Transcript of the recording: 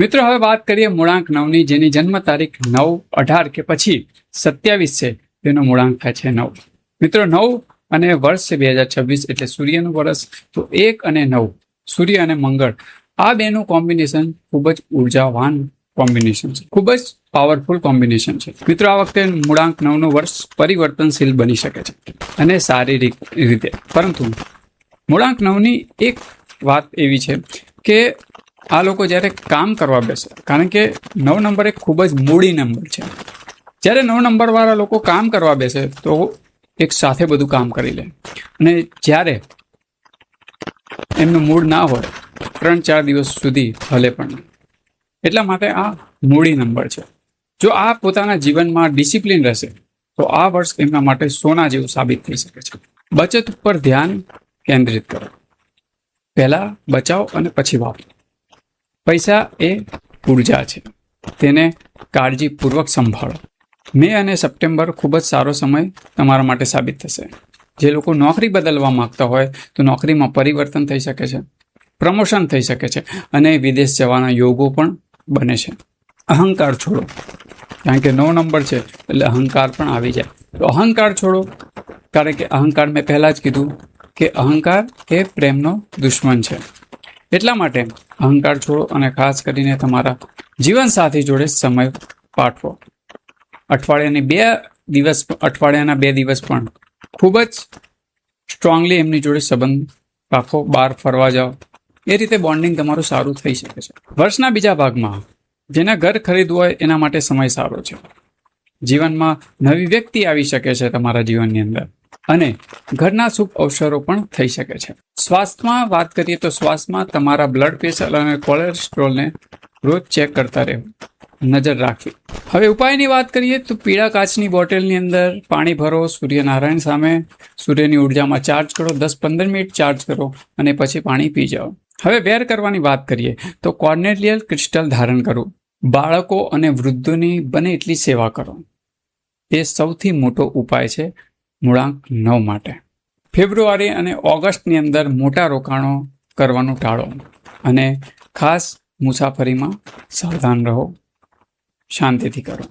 મિત્રો, હવે વાત કરીએ મૂળાંક નવની, જેની જન્મ તારીખ નવ અઢાર કે પછી સત્યાવીસ છે, તેનો મૂળાંક થાય છે નવ. મિત્રો, નવ અને વર્ષ છે બે હજાર છવ્વીસ, એટલે સૂર્યનું વર્ષ, તો એક અને નવ, સૂર્ય અને મંગળ. આ બેનું કોમ્બિનેશન ખૂબ જ ઉર્જાવાન કોમ્બિનેશન છે, ખૂબ જ પાવરફુલ કોમ્બિનેશન છે. મિત્રો, આ વખતે મૂળાંક નવનું વર્ષ પરિવર્તનશીલ બની શકે છે, અને શારીરિક રીતે. પરંતુ મૂળાંક નવની એક વાત એવી છે કે આ લોકો જ્યારે કામ કરવા બેસે, કારણ કે નવ નંબર એક ખૂબ જ મૂડી નંબર છે. જ્યારે નવ નંબરવાળા લોકો કામ કરવા બેસે, તો એક સાથે બધું કામ કરી લે. અને જ્યારે એમનું મૂડ ના હોય, ત્રણ ચાર દિવસ સુધી હલે પણ. એટલા માટે આ મૂડી નંબર છે. જો આ પોતાના જીવનમાં ડિસિપ્લિન રહેશે, તો આ વર્ષ એમના માટે સોના જેવું સાબિત થઈ શકે છે. બચત ઉપર ધ્યાન કેન્દ્રિત કરો. પહેલા બચાવ અને પછી વાપરો. પૈસા એ ઊર્જા છે. તેને કાળજીપૂર્વક સંભાળો. મે અને સપ્ટેમ્બર ખૂબ જ સારો સમય તમારા માટે સાબિત થશે. જે લોકો નોકરી બદલવા માંગતા હોય તો નોકરીમાં પરિવર્તન થઈ શકે છે, પ્રમોશન થઈ શકે છે અને વિદેશ જવાના યોગો પણ બને છે. અહંકાર છોડો. કારણ કે નવ નંબર છે એટલે અહંકાર પણ આવી જાય. તો અહંકાર છોડો. કારણ કે અહંકાર મેં પહેલાં જ કીધું કે અહંકાર એ પ્રેમનો દુશ્મન છે. એટલા માટે અહંકાર છોડો અને ખાસ કરીને તમારા જીવનસાથી જોડે સમય પાઠવો. અઠવાડિયાની બે દિવસ, અઠવાડિયાના બે દિવસ પણ ખૂબ જ સ્ટ્રોંગલી એમની જોડે સંબંધ રાખો. બહાર ફરવા જાઓ. એ રીતે બોન્ડિંગ તમારું સારું થઈ શકે છે. વર્ષના બીજા ભાગમાં જેના ઘર ખરીદવું હોય એના માટે સમય સારો છે. જીવનમાં નવી વ્યક્તિ આવી શકે છે તમારા જીવનની અંદર. અને ઘરના શુભ અવસરો પણ થઈ શકે છે. સ્વાસ્થ્યમાં વાત કરીએ તો શ્વાસમાં તમારા બ્લડ પ્રેશર અને કોલેસ્ટ્રોલને રોજ ચેક કરતા રહેવું. નજર રાખવી. હવે ઉપાયની વાત કરીએ તો પીળા કાચની બોટલની અંદર પાણી ભરો, સૂર્યનારાયણ સામે સૂર્યની ઉર્જામાં ચાર્જ કરો, દસ પંદર મિનિટ ચાર્જ કરો અને પછી પાણી પી જાઓ. હવે વેર કરવાની વાત કરીએ તો કોર્નેલિયલ ક્રિસ્ટલ ધારણ કરવું બાળકો અને વૃદ્ધોની બને એટલી સેવા કરો. એ સૌથી મોટો ઉપાય છે મૂળાંક નવ માટે. ફેબ્રુઆરી અને ઓગસ્ટની અંદર મોટા રોકાણો કરવાનું ટાળો અને ખાસ મુસાફરીમાં સાવધાન રહો. શાંતિથી કરો.